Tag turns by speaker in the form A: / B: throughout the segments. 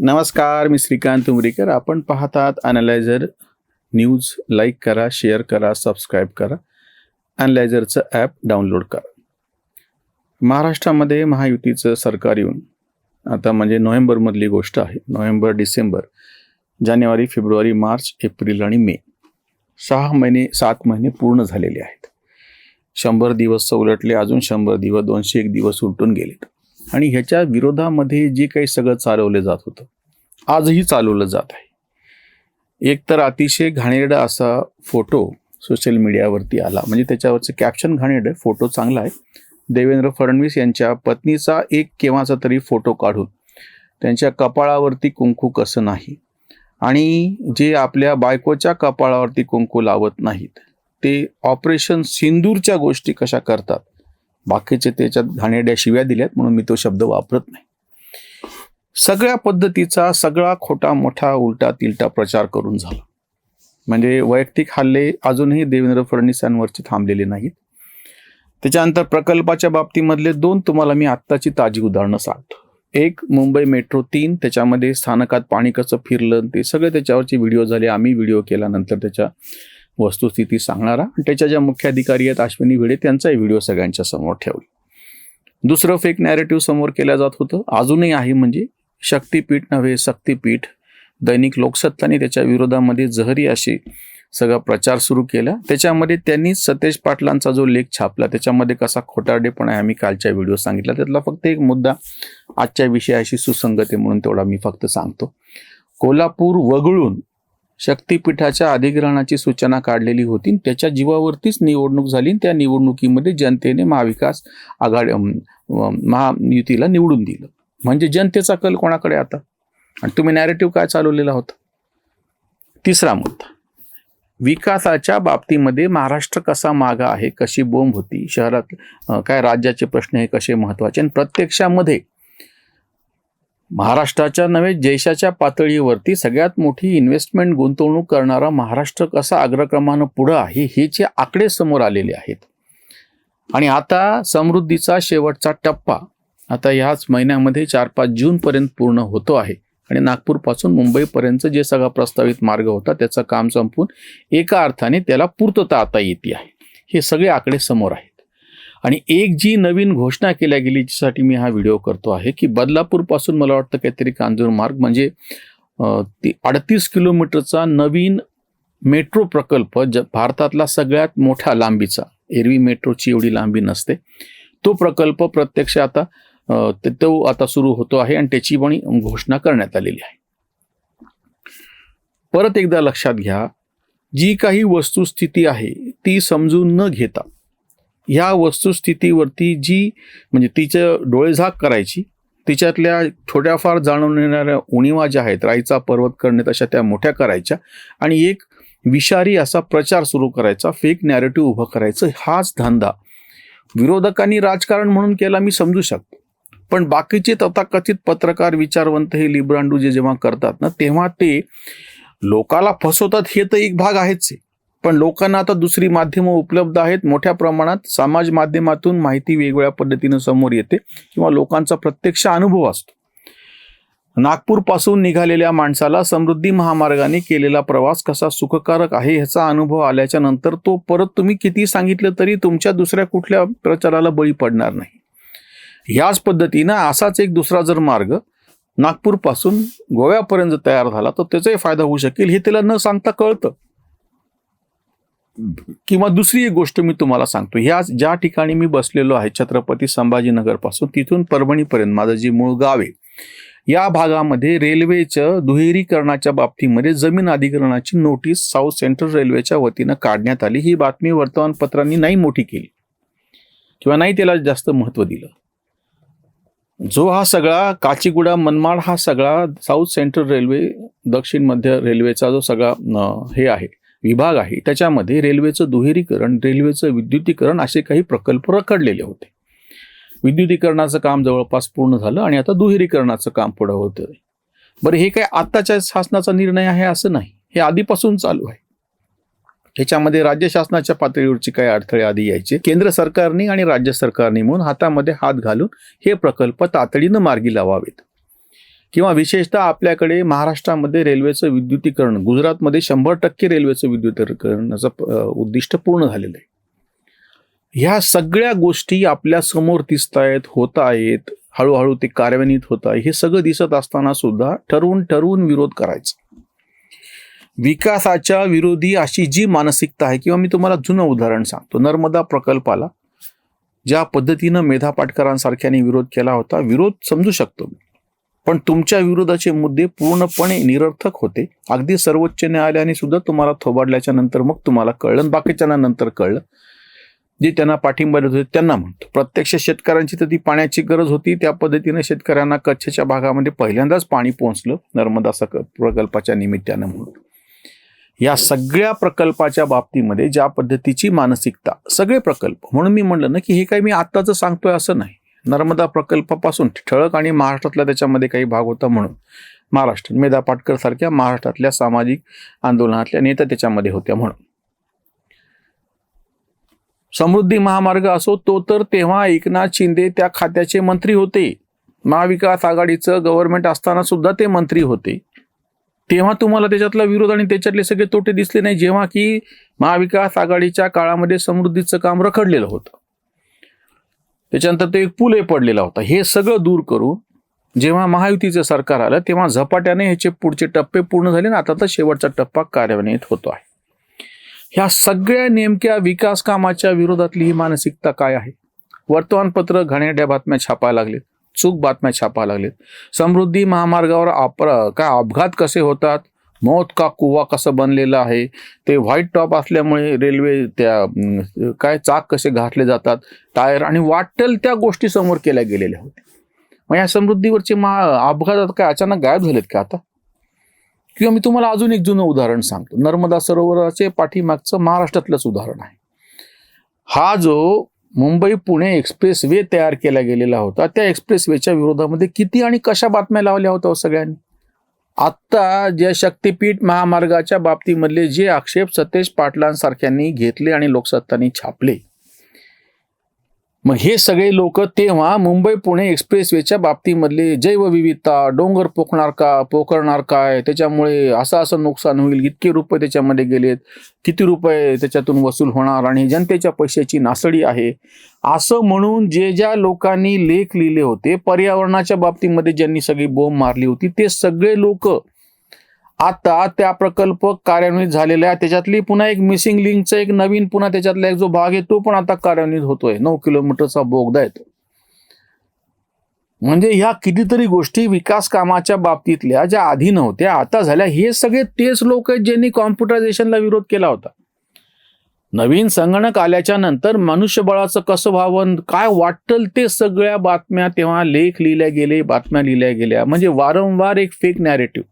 A: नमस्कार मी श्रीकांत उमरीकर. आपण पाहतात अनालायझर न्यूज लाईक करा शेअर करा सबस्क्राईब करा. अनालायझरचं ॲप डाउनलोड करा. महाराष्ट्रामध्ये महायुतीचं सरकार येऊन आता म्हणजे नोव्हेंबरमधली गोष्ट आहे. नोव्हेंबर डिसेंबर जानेवारी फेब्रुवारी मार्च एप्रिल आणि मे. सहा महिने सात महिने पूर्ण झालेले आहेत. शंभर दिवस सवलटले अजून शंभर दिवस दोनशे एक दिवस उलटून गेलेत. आणि ह्याच्या विरोधामध्ये जे काही सगळं चालवलं जात होतं आजही चालवलं जात आहे. एक तर अतिशय घाणेरडा असा फोटो सोशल मीडियावरती आला. म्हणजे त्याच्यावरचं कॅप्शन घाणेरडं आहे फोटो चांगला आहे. देवेंद्र फडणवीस यांच्या पत्नीचा एक केव्हाचा तरी फोटो काढून त्यांच्या कपाळावरती कुंकू कसं नाही आणि जे आपल्या बायकोच्या कपाळावरती कुंकू लावत नाहीत ते ऑपरेशन सिंदूरच्या गोष्टी कशा करतात बाकीचे त्याच्यात घाणेड्या शिव्या दिल्यात म्हणून मी तो शब्द वापरत नाही. सगळ्या पद्धतीचा सगळा खोटा मोठा उलटा तिलटा प्रचार करून झाला. म्हणजे वैयक्तिक हल्ले अजूनही देवेंद्र फडणवीसांवरचे थांबलेले नाहीत. त्याच्यानंतर प्रकल्पाच्या बाबतीमधले दोन तुम्हाला मी आत्ताची ताजी उदाहरणं सांगतो. एक मुंबई मेट्रो तीन त्याच्यामध्ये स्थानकात पाणी कसं फिरलं ते सगळे त्याच्यावरचे व्हिडिओ झाले. आम्ही व्हिडिओ केल्यानंतर त्याच्या वस्तुस्थिती सांगणारा आणि त्याच्या ज्या मुख्य अधिकारी आहेत अश्विनी भिडे त्यांचाही व्हिडिओ सगळ्यांच्या समोर ठेवला. दुसरं फेक नॅरेटिव्ह समोर केलं जात होतं. अजूनही आहे म्हणजे शक्तीपीठ नव्हे शक्तीपीठ दैनिक लोकसत्ताने त्याच्या विरोधामध्ये जहरी अशी सगळा प्रचार सुरू केला. त्याच्यामध्ये त्यांनी सतेज पाटलांचा जो लेख छापला त्याच्यामध्ये कसा खोटारडेपणा आहे आम्ही कालच्या व्हिडिओ सांगितला. त्यातला फक्त एक मुद्दा आजच्या विषयाशी सुसंगत आहे म्हणून तेवढा मी फक्त सांगतो. कोल्हापूर वगळून शक्तीपीठाच्या अधिग्रहणाची सूचना काढलेली होती. त्याच्या जीवावरतीच निवडणूक झाली त्या निवडणुकीमध्ये जनतेने महाविकास आघाडी महायुतीला निवडून दिलं. म्हणजे जनतेचा कल कोणाकडे आता? आणि तुम्ही नॅरेटिव्ह काय चालवलेला होता? तिसरा मुद्दा. विकासाच्या बाबतीमध्ये महाराष्ट्र कसा मागा आहे कशी बोंब होती शहरात काय राज्याचे प्रश्न हे कसे महत्त्वाचे आणि प्रत्यक्षामध्ये महाराष्ट्राच्या नव्हे देशाच्या पातळीवरती सगळ्यात मोठी इन्व्हेस्टमेंट गुंतवणूक करणारा महाराष्ट्र कसा अग्रक्रमानं पुढं आहे हे जे आकडे समोर आलेले आहेत. आणि आता समृद्धीचा शेवटचा टप्पा आता ह्याच महिन्यामध्ये चार पाच जूनपर्यंत पूर्ण होतो आहे. आणि नागपूरपासून मुंबईपर्यंत जे सगळा प्रस्तावित मार्ग होता त्याचं काम संपून एका अर्थाने त्याला पूर्तता आता येते आहे. हे सगळे आकडे समोर आहे आणि एक जी नवीन घोषणा केल्या गेली ज्यासाठी मी हा व्हिडिओ करतो आहे की बदलापूरपासून मला वाटतं काहीतरी कांजूर मार्ग म्हणजे ती अडतीस किलोमीटरचा नवीन मेट्रो प्रकल्प ज भारतातला सगळ्यात मोठा लांबीचा एरवी मेट्रोची एवढी लांबी नसते तो प्रकल्प प्रत्यक्ष आता तो आता सुरू होतो आहे आणि त्याची पण घोषणा करण्यात आलेली आहे. परत एकदा लक्षात घ्या जी काही वस्तुस्थिती आहे ती समजून न घेता ह्या वस्तुस्थितीवरती जी म्हणजे तिचं डोळेझाक करायची तिच्यातल्या छोट्याफार जाणून येणाऱ्या उणीवा ज्या आहेत राईचा पर्वत करणे तशा त्या मोठ्या करायच्या आणि एक विषारी असा प्रचार सुरू करायचा फेक नॅरेटिव्ह उभं करायचं हाच धंदा. विरोधकांनी राजकारण म्हणून केला मी समजू शकतो. पण बाकीचे तथाकथित पत्रकार विचारवंत हे लिब्रांडू जे जेव्हा करतात ना तेव्हा ते लोकाला फसवतात हे तर एक भाग आहेच आहे. पण लोकांना आता दुसरी माध्यमं उपलब्ध आहेत. मोठ्या प्रमाणात समाज माध्यमातून माहिती वेगवेगळ्या पद्धतीनं समोर येते किंवा लोकांचा प्रत्यक्ष अनुभव असतो. नागपूरपासून निघालेल्या माणसाला समृद्धी महामार्गाने केलेला प्रवास कसा सुखकारक आहे ह्याचा अनुभव आल्याच्यानंतर तो परत तुम्ही किती सांगितलं तरी तुमच्या दुसऱ्या कुठल्या प्रचाराला बळी पडणार नाही. ह्याच पद्धतीनं असाच एक दुसरा जर मार्ग नागपूरपासून गोव्यापर्यंत तयार झाला तर त्याचाही फायदा होऊ शकेल हे त्याला न सांगता कळतं. किंवा दुसरी एक गोष्ट मी तुम्हाला सांगतो ह्या ज्या ठिकाणी मी बसलेलो आहे छत्रपती संभाजीनगरपासून तिथून परभणीपर्यंत माझं जे मूळ गाव आहे या भागामध्ये रेल्वेचं दुहेरीकरणाच्या बाबतीमध्ये जमीन अधिग्रहणाची नोटीस साऊथ सेंट्रल रेल्वेच्या वतीनं काढण्यात आली. ही बातमी वर्तमानपत्रांनी नाही मोठी केली किंवा नाही त्याला जास्त महत्त्व दिलं. जो हा सगळा काचीगुडा मनमाड हा सगळा साऊथ सेंट्रल रेल्वे दक्षिण मध्य रेल्वेचा जो सगळा हे आहे विभाग आहे. त्याच्यामध्ये रेल्वेचं दुहेरीकरण रेल्वेचं विद्युतीकरण असे काही प्रकल्प रखडलेले होते. विद्युतीकरणाचं काम जवळपास पूर्ण झालं आणि आता दुहेरीकरणाचं काम पुढं होतं बरं हे काय आत्ताच्या शासनाचा निर्णय आहे असं नाही. हे आधीपासून चालू आहे. ह्याच्यामध्ये राज्य शासनाच्या पातळीवरची काही अडथळे आधी यायचे? केंद्र सरकारने आणि राज्य सरकारने म्हणून हातामध्ये हात घालून हे प्रकल्प तातडीनं मार्गी लावावेत. किंवा विशेषतः आपल्याकडे महाराष्ट्रामध्ये रेल्वेचं विद्युतीकरण गुजरातमध्ये शंभर टक्के रेल्वेचं विद्युतीकरणाचं उद्दिष्ट पूर्ण झालेलं आहे. ह्या सगळ्या गोष्टी आपल्यासमोर दिसत आहेत होत आहेत हळूहळू ते कार्यान्वित होत आहे हे सगळं दिसत असताना सुद्धा ठरवून ठरवून विरोध करायचा. विकासाच्या विरोधी अशी जी मानसिकता आहे किंवा मी तुम्हाला जुनं उदाहरण सांगतो. नर्मदा प्रकल्पाला ज्या पद्धतीनं मेधा पाटकरांसारख्याने विरोध केला होता विरोध समजू शकतो मी. पण तुमच्या विरोधाचे मुद्दे पूर्णपणे निरर्थक होते. अगदी सर्वोच्च न्यायालयाने सुद्धा तुम्हाला थोबाडल्याच्या नंतर मग तुम्हाला कळलं बाकीच्यांना नंतर कळलं. जे त्यांना पाठिंबा देत होते त्यांना म्हणतो. प्रत्यक्ष शेतकऱ्यांची तर ती पाण्याची गरज होती. त्या पद्धतीने शेतकऱ्यांना कच्छच्या भागामध्ये पहिल्यांदाच पाणी पोहोचलं नर्मदा सक प्रकल्पाच्या निमित्तानं म्हणून. या सगळ्या प्रकल्पाच्या बाबतीमध्ये ज्या पद्धतीची मानसिकता सगळे प्रकल्प म्हणून मी म्हणलं ना की हे काही मी आत्ताचं सांगतोय असं नाही. नर्मदा प्रकल्पापासून ठळक आणि महाराष्ट्रातला त्याच्यामध्ये काही भाग होता म्हणून. महाराष्ट्र मेधा पाटकर सारख्या महाराष्ट्रातल्या सामाजिक आंदोलनातल्या नेत्या त्याच्यामध्ये होत्या म्हणून. समृद्धी महामार्ग असो तो तर तेव्हा एकनाथ शिंदे त्या खात्याचे मंत्री होते. महाविकास आघाडीचं गव्हर्नमेंट असताना सुद्धा ते मंत्री होते. तेव्हा तुम्हाला त्याच्यातला विरोध आणि त्याच्यातले सगळे तोटे दिसले नाही जेव्हा की महाविकास आघाडीच्या काळामध्ये समृद्धीचं काम रखडलेलं होतं. त्याच्यानंतर ते एक पुलही पडलेला होता. हे सगळं दूर करून जेव्हा महायुतीचं सरकार आलं तेव्हा झपाट्याने ह्याचे पुढचे टप्पे पूर्ण झाले ना आता तर शेवटचा टप्पा कार्यान्वित होतो आहे. ह्या सगळ्या नेमक्या विकास कामाच्या विरोधातली ही मानसिकता काय आहे? वर्तमानपत्र घाणेरड्या बातम्या छापायला लागलेत चूक बातम्या छापायला लागलेत. समृद्धी महामार्गावर अपरा काय अपघात कसे होतात? मौत का कुवा कसं बनलेलं आहे? ते व्हाईट टॉप असल्यामुळे रेल्वे त्या काय चाक कसे घातले जातात टायर आणि वाटेल त्या गोष्टी समोर केल्या गेलेल्या होत्या. मग या समृद्धीवरचे महा अपघातात काय अचानक गायब झालेत का आता? किंवा मी तुम्हाला अजून एक जुनं उदाहरण सांगतो. नर्मदा सरोवराचे पाठीमागचं महाराष्ट्रातलंच उदाहरण आहे. हा जो मुंबई पुणे एक्सप्रेस वे तयार केला गेलेला होता त्या एक्सप्रेस वेच्या विरोधामध्ये किती आणि कशा बातम्या लावल्या होत्या हो सगळ्यांनी? आत्ता ज्या शक्तीपीठ महामार्गाच्या बाबतीमधले जे आक्षेप सतेज पाटलांसारख्यांनी घेतले आणि लोकसत्तांनी छापले मग हे सगळे लोक तेव्हा मुंबई पुणे एक्सप्रेसवेच्या बाबतीमधले जैवविविधता डोंगर पोखणार का पोखरणार काय त्याच्यामुळे असं असं नुकसान होईल इतके रुपये त्याच्यामध्ये गेलेत किती रुपये त्याच्यातून वसूल होणार आणि जनतेच्या पैशाची नासडी आहे. असं म्हणून जे ज्या लोकांनी लेख लिहिले होते पर्यावरणाच्या बाबतीमध्ये ज्यांनी सगळी बोंब मारली होती ते सगळे लोक आता त्या प्रकल्प कार्यान्वित झालेला आहे. त्याच्यातली पुन्हा एक मिसिंग लिंकचा एक नवीन पुन्हा त्याच्यातला एक जो भाग आहे तो पण आता कार्यान्वित होतोय. नऊ किलोमीटरचा बोगदा येतो म्हणजे ह्या कितीतरी गोष्टी विकास कामाच्या बाबतीतल्या ज्या आधी नव्हत्या आता झाल्या. हे सगळे तेच लोक आहेत ज्यांनी कॉम्प्युटरायझेशनला विरोध केला होता. नवीन संगणक आल्याच्यानंतर मनुष्यबळाचं कसं व्हावं काय वाटल ते सगळ्या बातम्या तेव्हा लेख लिहिल्या गेले बातम्या लिहिल्या गेल्या. म्हणजे वारंवार एक फेक नॅरेटिव्ह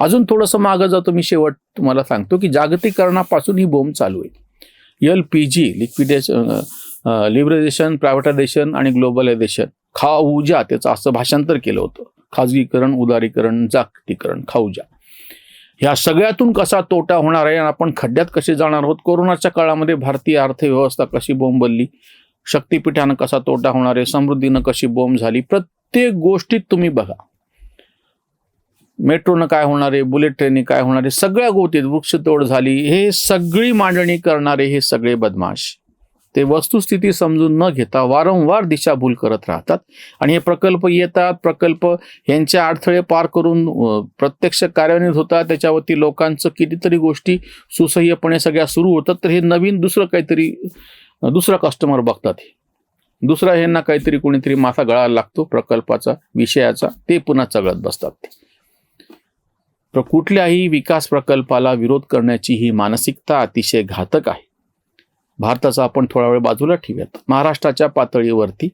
A: अजून थोडंसं मागं जातो मी शेवट तुम्हाला सांगतो की जागतिकरणापासून ही बोंब चालू आहे. L P G liquidation liberation privatisation आणि ग्लोबलायझेशन खाऊजा त्याचं असं भाषांतर केलं होतं. खाजगीकरण उदारीकरण जागतिकीकरण खाऊजा ह्या सगळ्यातून कसा तोटा होणार आहे आणि आपण खड्ड्यात कसे जाणार आहोत? कोरोनाच्या काळामध्ये भारतीय अर्थव्यवस्था कशी बोंबलली? शक्तीपीठानं कसा तोटा होणार आहे? समृद्धीनं कशी बोंब झाली? प्रत्येक गोष्टीत तुम्ही बघा. मेट्रोनं काय होणार आहे बुलेट ट्रेनने काय होणार आहे सगळ्या गोष्टीत वृक्षतोड झाली हे सगळी मांडणी करणारे हे सगळे बदमाश. ते वस्तुस्थिती समजून न घेता वारंवार दिशाभूल करत राहतात. आणि हे प्रकल्प येतात प्रकल्प यांचे अडथळे पार करून प्रत्यक्ष कार्यान्वित होतात. त्याच्यावरती लोकांचं कितीतरी गोष्टी सुसह्यपणे सगळ्या सुरू होतात. तर हे नवीन दुसरं काहीतरी दुसरा कस्टमर बघतात हे. दुसरा ह्यांना काहीतरी कोणीतरी माथा गळायला लागतो प्रकल्पाचा विषयाचा ते पुन्हा चघळत बसतात. ते तर कुठल्याही विकास प्रकल्पाला विरोध करण्याची ही मानसिकता अतिशय घातक आहे. भारताचा आपण थोडा वेळ बाजूला ठेवूयात. महाराष्ट्राच्या पातळीवरती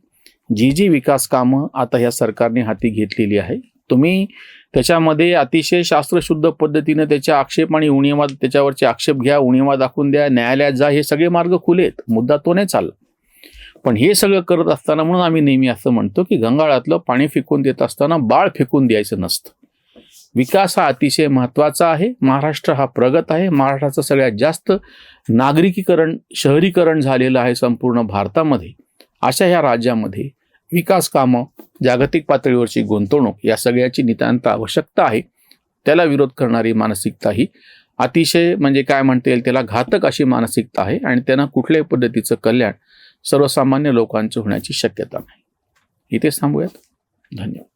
A: जी जी विकास कामं आता ह्या सरकारने हाती घेतलेली आहे तुम्ही त्याच्यामध्ये अतिशय शास्त्रशुद्ध पद्धतीने त्याच्या आक्षेप आणि उणीवा त्याच्यावरचे आक्षेप घ्या उणीवा दाखवून द्या न्यायालयात जा हे सगळे मार्ग खुले आहेत मुद्दा तो नाही चालला. पण हे सगळं करत असताना म्हणून आम्ही नेहमी असं म्हणतो की गंगाळातलं पाणी फेकून देत असताना बाळ फेकून द्यायचं नसतं. विकास हा अतिशय महत्त्वाचा आहे. महाराष्ट्र हा प्रगत आहे. महाराष्ट्राचं सगळ्यात जास्त नागरिकीकरण शहरीकरण झालेलं आहे संपूर्ण भारतामध्ये. अशा ह्या राज्यामध्ये विकास कामं जागतिक पातळीवरची गुंतवणूक या सगळ्याची नितांत आवश्यकता आहे. त्याला विरोध करणारी मानसिकता ही अतिशय म्हणजे काय म्हणता येईल त्याला घातक अशी मानसिकता आहे आणि त्यांना कुठल्याही पद्धतीचं कल्याण सर्वसामान्य लोकांचं होण्याची शक्यता नाही. इथेच थांबूयात. धन्यवाद.